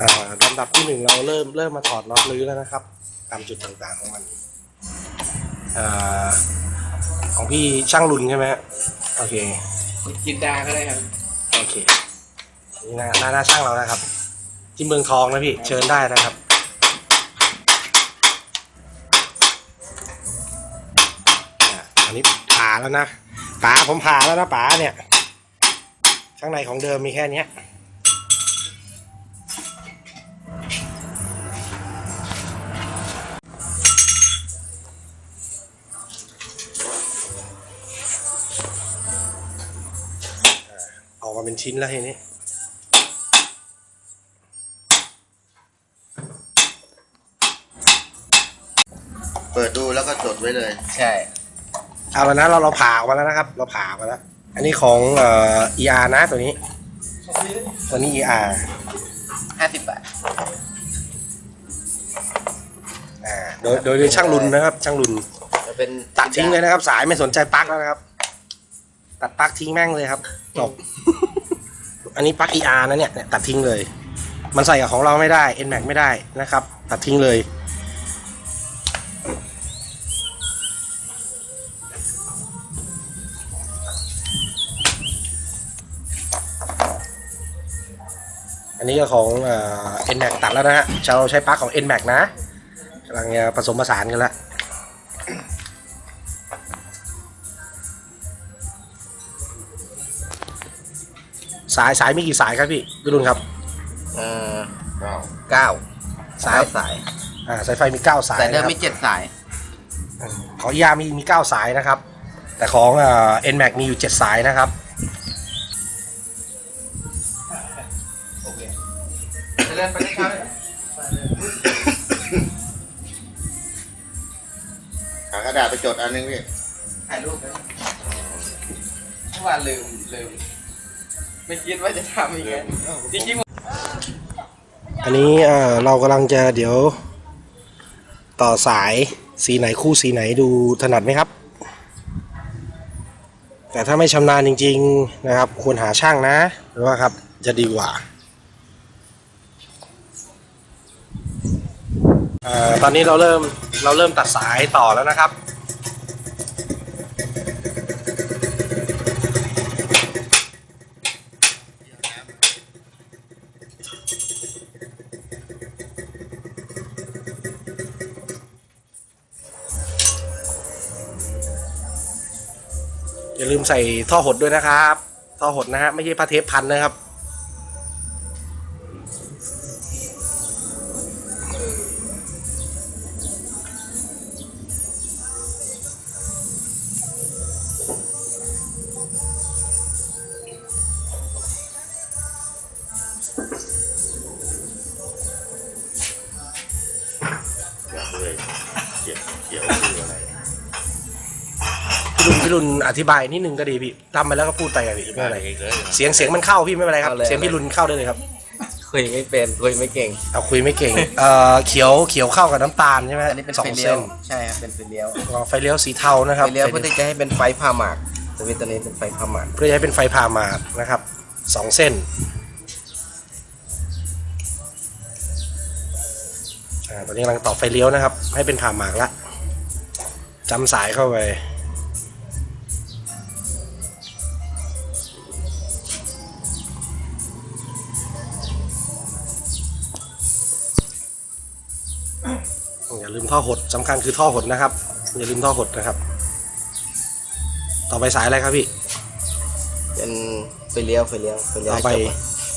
อ่าลำดับที่หนึ่งเราเริ่มเริ่มมาถอดน็อตรื้อแล้วนะครับ ตามจุดต่างๆของมันอ่าของพี่ช่างรุนใช่ไหมฮะโอเคจินดาก็ได้ครับ โอเค นี่นะหน้าหน้าช่างเรานะครับ ที่เมืองทองนะพี่ เชิญได้นะครับอะอันนี้ผ่าแล้วนะป๋าผมผ่าแล้วนะป๋าเนี่ย ข้างในของเดิมมีแค่เนี้ ชิ้นแล้วทีนี้เปิดดูแล้วก็จดไว้เลย ใช่ เอาแล้วนะเราเราผ่าออกมาแล้วนะครับ เราผ่าออกมาแล้ว อันนี้ของเอ่อ ER นะตัวนี้ ตัวนี้ ER ห้าสิบบาท อ่าโดยโดยโดยช่างรุนนะครับ ช่างรุน จะเป็นตัดทิ้งเลยนะครับ สายไม่สนใจปลั๊กแล้วนะครับ ตัดปลั๊กทิ้งแม่งเลยครับ จบ อันนี้ปลั๊ก ER นะเนี่ยเนี่ยตัดทิ้งเลย มันใส่กับของเราไม่ได้ NMAX ไม่ได้นะครับ ตัดทิ้งเลย อันนี้ก็ของเอ่อ NMAX ตัดแล้วนะฮะเราใช้ปลั๊กของ NMAX นะกำลังผสมผสานกันแล้ว สายสายมีกี่สายครับพี่พี่รุนครับเอ่อเก้าสายเก้าสายอ่าสายไฟมีเก้าสายแต่เดิมนะครับ มีเจ็ดสายของยามีมีเก้าสายนะครับ แต่ของเอ่อ NMAX มีอยู่เจ็ดสายนะครับเดินไปเช้าหากระดาษไปจดอันนึงพี่ถ่ายรูปไปเมื่อวานลืมลืม ไม่คิดว่าจะทำอีกแล้วจริงๆ อันนี้เอ่อเรากำลังจะเดี๋ยว ต่อสายสีไหนคู่สีไหนดูถนัดไหมครับ แต่ถ้าไม่ชำนาญจริง ๆนะครับ ควรหาช่างนะหรือว่าครับจะดีกว่าเอ่อตอนนี้เราเริ่มเราเริ่มตัดสายต่อแล้วนะครับ อย่าลืมใส่ท่อหดด้วยนะครับ ท่อหดนะฮะไม่ใช่ผ้าเทปพันนะครับ พี่รุนพี่รุนอธิบายนิดนึงก็ดีพี่ทำไปแล้วก็พูดไปอะพี่ไม่เป็นไรเสียงเสียงมันเข้าพี่ไม่เป็นไรครับ เอาเลยเสียงพี่รุนเข้าได้เลยครับคุยไม่เป็นคุยไม่เก่ง เอาคุยไม่เก่งเอ่อเขียวเขียวเข้ากับน้ำตาลใช่ไหมอันนี้เป็นสอไฟงเลี้ยเส้วนใช่ครับเป็นไฟเลี้ยวอ๋อไฟเลี้ยวสีเทานะครับไฟเลี้ยวเพื่อที่จะให้เป็นไฟผ้าหมากสวิตช์ตัวนี้เป็นไฟผ้าหมากเพื่อจะให้เป็นไฟพามาดนะครับสองเส้นอ่าตอนนี้กำลังต่อไฟเลี้ยวนะครับ ให้เป็นผ่าหมากละจำสายเข้าไป อย่าลืมท่อหดสำคัญคือท่อหดนะครับ อย่าลืมท่อหดนะครับ ต่อไปสายอะไรครับพี่ เป็นไฟเลี้ยวไฟเลี้ยวไฟเลี้ยวต่อไปจบ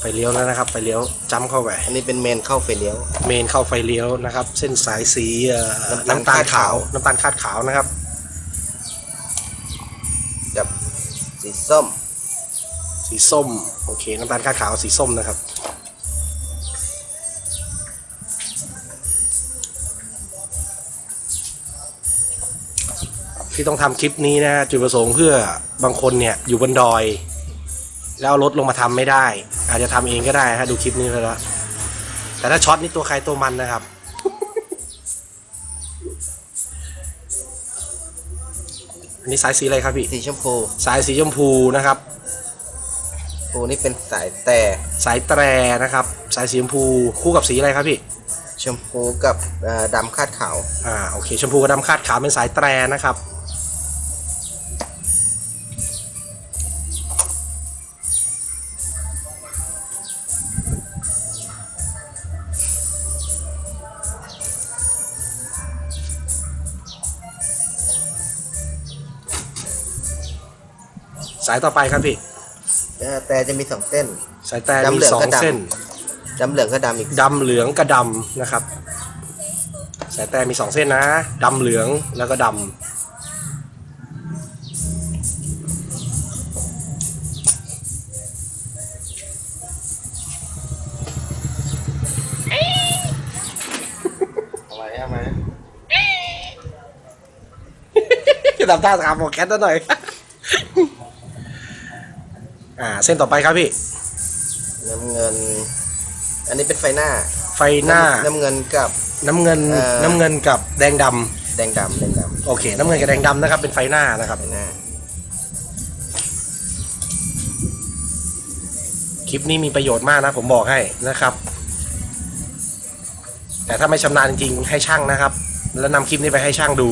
ไฟเลี้ยวแล้วนะครับ ไฟเลี้ยวจ้ำเข้าไป อันนี้เป็นเมนเข้าไฟเลี้ยว เมนเข้าไฟเลี้ยวนะครับ เส้นสายสีเอ่อน้ำน้ำตาตาลลขาวขาว น้ำตาลคาดขาวนะครับกับสีส้ม สีส้ม โอเค น้ำตาลคาดขาวสีส้มนะครับ ที่ต้องทำคลิปนี้นะจุดประสงค์เพื่อบางคนเนี่ยอยู่บนดอย แล้วเอารถลงมาทำไม่ได้ อาจจะทำเองก็ได้ฮะดูคลิปนี้ไปแล้วแต่ถ้าช็อตนี่ตัวใครตัวมันนะครับ อันนี้สายสีอะไรครับพี่สีชมพู สายสีชมพูนะครับโอ้นี่เป็นสายแต่สายแตรนะครับ สายสีชมพูคู่กับสีอะไรครับพี่ชมพูกับเอ่อดำคาดขาว อ่า โอเค ชมพูกับดำคาดขาวเป็นสายแตรนะครับายต่อไปครับพี่ เอ่อแต่จะมีสองเส้น สายแตรดำมีเหลืองสองกับดำ เส้นดำเหลืองก็ดำอีกดำเหลืองกับดำนะครับ สายแตรมีสองเส้นนะดำเหลืองแล้วก็ดำเอาไว้เอาไว้จะทำท่าทำโอแคทซะหน่อย อ่าเส้นต่อไปครับพี่ น้ำเงิน อันนี้เป็นไฟหน้า ไฟหน้า น้ำเงินกับ น้ำเงินเอ่อ น้ำเงินกับแดงดแดงดำแดงดำโอเค น้ำเงินกับแดงดำนะครับเป็นไฟหน้านะครับำไฟหน้า คลิปนี้มีประโยชน์มากนะ ผมบอกให้นะครับ แต่ถ้าไม่ชำนาญจริงๆให้ช่างนะครับ แล้วนำคลิปนี้ไปให้ช่างดู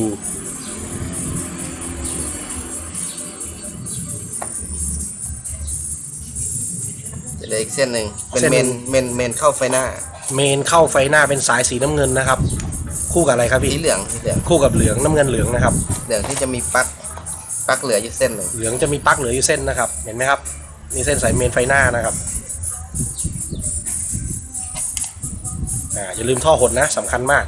ออีกเส้นหนึ่งเป็นเส้นเมหนึ่นงเมนเมนเข้าไฟหน้า เมนเข้าไฟหน้าเป็นสายสีน้ำเงินนะครับ คู่กับอะไรครับสีพี่เหลืองสีเหลืองคู่กับเหลืองน้ำเงินเหลืองนะครับ เหลืองที่จะมีปลั๊กปลั๊กเหลืออยู่เส้นหนึ่งเหลืองจะมีปลั๊กเหลืออยู่เส้นนะครับ เห็นไหมครับนี่เส้นสายเมนไฟหน้านะครับอ่าอย่าลืมท่อหดนะสำคัญมาก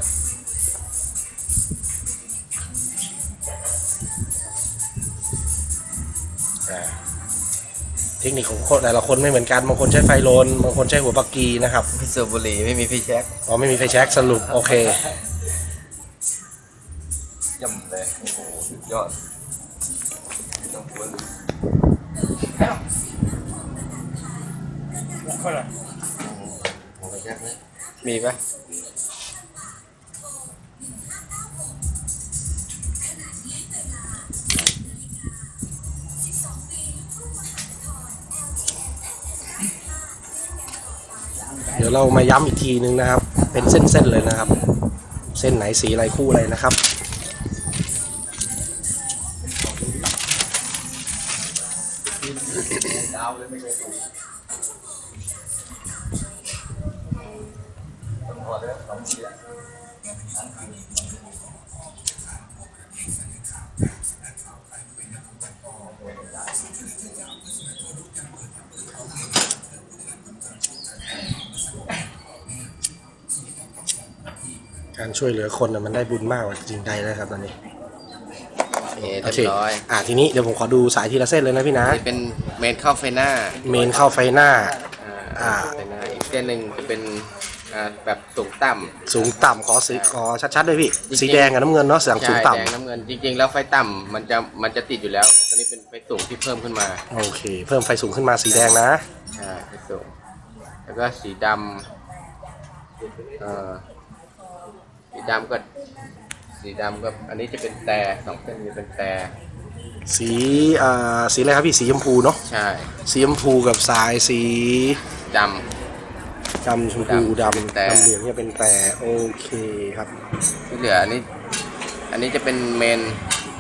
เทคนิคของคนแต่ละคนไม่เหมือนกัน บางคนใช้ไฟโลน บางคนใช้หัวปลักกีนะครับ ไม่สูบบุหรี่ไม่มีไฟแช็กอ๋อไม่มีไฟแช็กสรุป โอเคย่ำเลยโอ้โหสุดยอดต้องควรมีปะ ยวเรามาย้ำอีกทีนึงนะครับ เป็นเส้นๆเลยนะครับ เส้นไหนสีอะไรคู่อะไรนะครับ การช่วยเหลือคนน่ะมันได้บุญมากกว่าจริงใดนะครับตอนนี้เรียโอบเคร้อยอ่าทีนี้เดี๋ยวผมขอดูสายทีละเส้นเลยนะพี่นะ นี่เป็นเมนเข้าไฟหน้าเมนเข้าไฟหน้า อ่า อ่าไฟหน้าอีกเส้นหนึ่งจะเป็นอ่าแบบสูงต่ำสูงต่ำขอสีขอชัดๆด้วยพี่จริงๆสีแดงกับน้ำเงินเนาะเสียงสูงใช่ต่แดงน้ำเงินจริง ๆ แล้วไฟต่ำมันจะมันจะติดอยู่แล้วตอนนี้เป็นไฟสูงที่เพิ่มขึ้นมาำโอเค เพิ่มไฟสูงขึ้นมาสีแดงนะ ใช่ไฟสูงแล้วก็สีดำเอ่อสี ดำก็ สีดำก็อันนี้จะเป็นแต่สองเส้นนี้เป็นแต่สีอ่าสีอะไรครับพี่สีชมพูเนาะใช่สีชมพูกับสายสีดดำชมพูดดำเป็นแต่ำดำเหลืองเนี่ยเป็นแต่โอเคครับำที่เหลืออันนี้ อันนี้จะเป็นเมน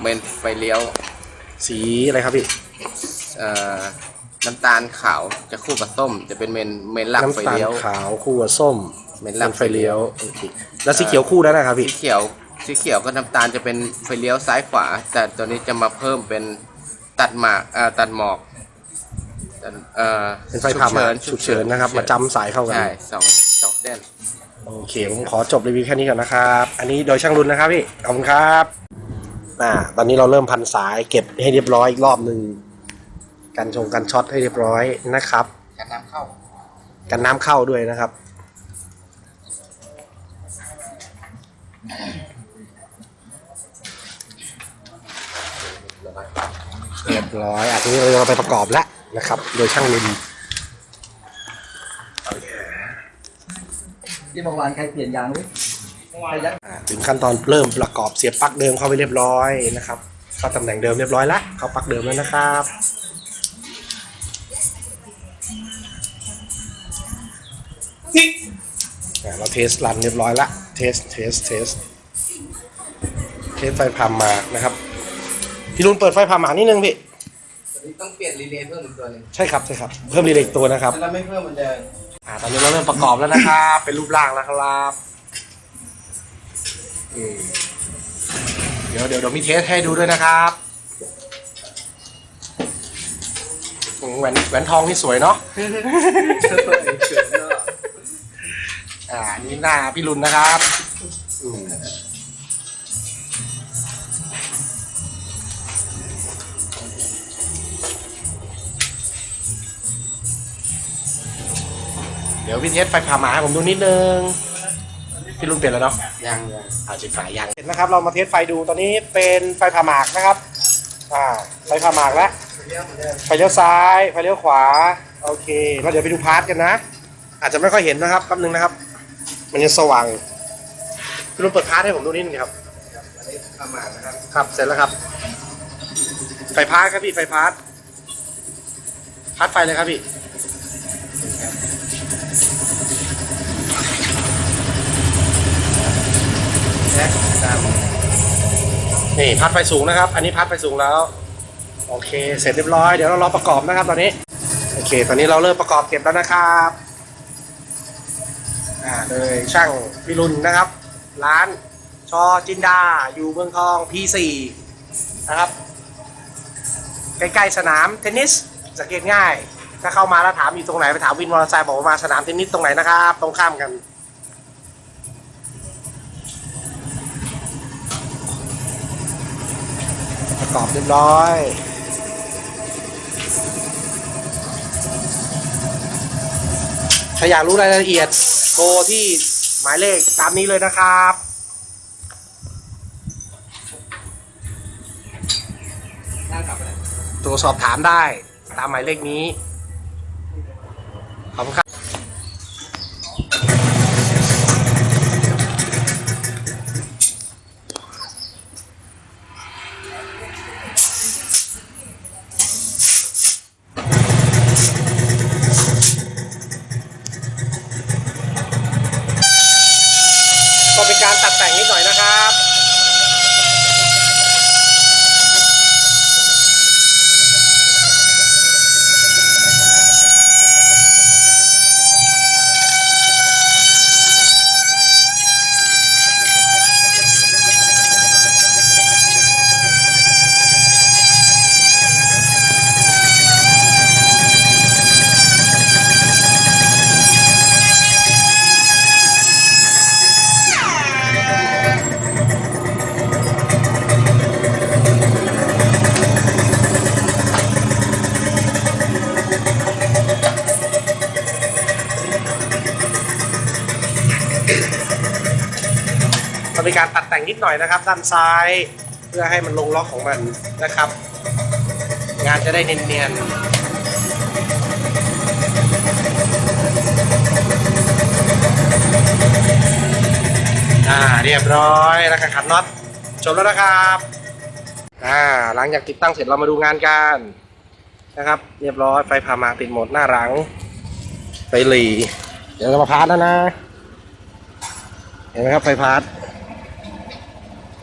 เมนไฟเลี้ยว สีอะไรครับพี่เอ่อ น้ำตาลขาวจะคู่กับส้ม จะเป็นเมนเมนหลักไฟน้ำตาลเลี้ยว ขาวคู่กับส้มเมนหลักไฟเลี้ยว โอเคแล้วสีเขียวคู่แล้วนะครับสีพี่ เขียวสีเขียวกับน้ำตาลจะเป็นไฟเลี้ยวซ้ายขวา แต่ตัวนี้จะมาเพิ่มเป็นตัดหมากเอ่อตัดหมอกตัดเอ่อเป็นไฟผ่าหมาฉุกเฉินนะครับ มาจำสายเข้ากัน ใช่สองสองเส้นโอเค ผมขอจบรีวิวแค่นี้ก่อนนะครับ อันนี้โดยช่างรุนนะครับพี่ ขอบคุณครับ อ่า ตอนนี้เราเริ่มพันสายเก็บให้เรียบร้อยอีกรอบหนึ่ง กันชงกันช็อตให้เรียบร้อยนะครับการน้ำเข้า กันน้ำเข้าด้วยนะครับ เรียบร้อยอะทีนี้เราไปประกอบแล้วนะครับ โดยช่างรุนที่เมื่อวานใครเปลี่ยนยางหรือใครยัดอ่าถึงขั้นตอนเริ่มประกอบเสียบปลั๊กเดิมเข้าไปเรียบร้อยนะครับเข้าตำแหน่งเดิมเรียบร้อยแล้วเข้าปลั๊กเดิมแล้วนะครับ เราเทสรันเรียบร้อยละเทสเทสเทสเทสไฟพามมานะครับ พี่รุนเปิดไฟพามมานิดนึงพี่ตอนนี้ต้องเปลี่ยนรีเลย์เพิ่มอีกตัวหนึงใช่ครับใช่ครับเพิ่มดีเลย์อีกตัวนะครับถ้าเราไม่เพิ่มมันจะอ่าตอนนี้เราเริ่มประกอบแล้วนะครับ เป็นรูปร่างแล้วครับอืมเดี๋ยวเดี๋ยวเดี๋ยวมีเทสให้ดูด้วยนะครับอืมแหวนแหวนทองนี่สวยเนาะ อ่าอันนี่หน้าพี่รุนนะครับอืมเดี๋ยวพี่เทสไฟผ่าหมาให้ผมดูนิดนึง พี่รุนเปลี่ยนแล้วเนาะ ยังยังอาจิตฝายยังเห็นนะครับ เรามาเทสไฟดู ตอนนี้เป็นไฟผ่าหมากนะครับ อ่า ไฟผ่าหมากแล้ว ไฟเลี้ยวซ้าย ไฟเลี้ยวขวา โอเค แล้วเดี๋ยวไปดูพาร์ทกันนะ อาจจะไม่ค่อยเห็นนะครับ แป๊บนึงนะครับ มันยังสว่างพี่รุนเปิดพาร์ทให้ผมดูนิดนึงครับ อันนี้ประมาณนะครับ ครับ เสร็จแล้วครับ ไฟพาร์ทครับพี่ ไฟพาร์ทพาร์ทไฟเลยครับพี่ แท็กตามนี่พัดไฟสูงนะครับ อันนี้พัดไฟสูงแล้ว โอเค เสร็จเรียบร้อย เดี๋ยวเรารอประกอบนะครับ ตอนนี้ โอเค ตอนนี้เราเริ่มประกอบเก็บแล้วนะครับ โดยช่างวิรุณนะครับ ร้านชอจินดา อยู่เมืองทอง P4 นะครับ ใกล้ๆสนามเทนนิสสังเกตง่าย ถ้าเข้ามาแล้วถามอยู่ตรงไหน ไปถามวินมอเตอร์ไซค์บอกว่ามาสนามเทนนิสตรงไหนนะครับ ตรงข้ามกันประกอบเรียบร้อย ถ้าอยากรู้รายละเอียดโทรที่หมายเลขตามนี้เลยนะครับนั่งกลับไปเลยโทรสอบถามได้ตามหมายเลขนี้ขอบคุณครับ แต่งนิดหน่อยนะครับ แต่งนิดหน่อยนะครับ ด้านซ้าย เพื่อให้มันลงล็อกของมันนะครับ งานจะได้เนียนๆอ่าเรียบร้อยแล้วก็ขันน็อตจบแล้วนะครับอ่าหลังจากติดตั้งเสร็จเรามาดูงานกันนะครับ เรียบร้อยไฟผ่ามาติดหมดหน้าหลังไฟหลีเดี๋ยวเรามาพาร์ทแล้วนะ เห็นไหมครับไฟพาร์ท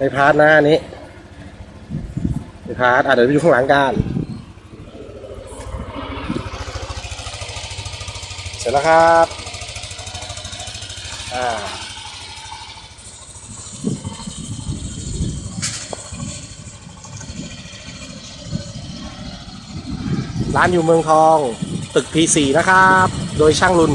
ไฟพาร์ทนะอันนี้ไฟพาร์ทอะเดี๋ยวไปดูข้างหลังกันเสร็จแล้วครับอ่าร้านอยู่เมืองทอง ตึก P4 นะครับ โดยช่างรุ่น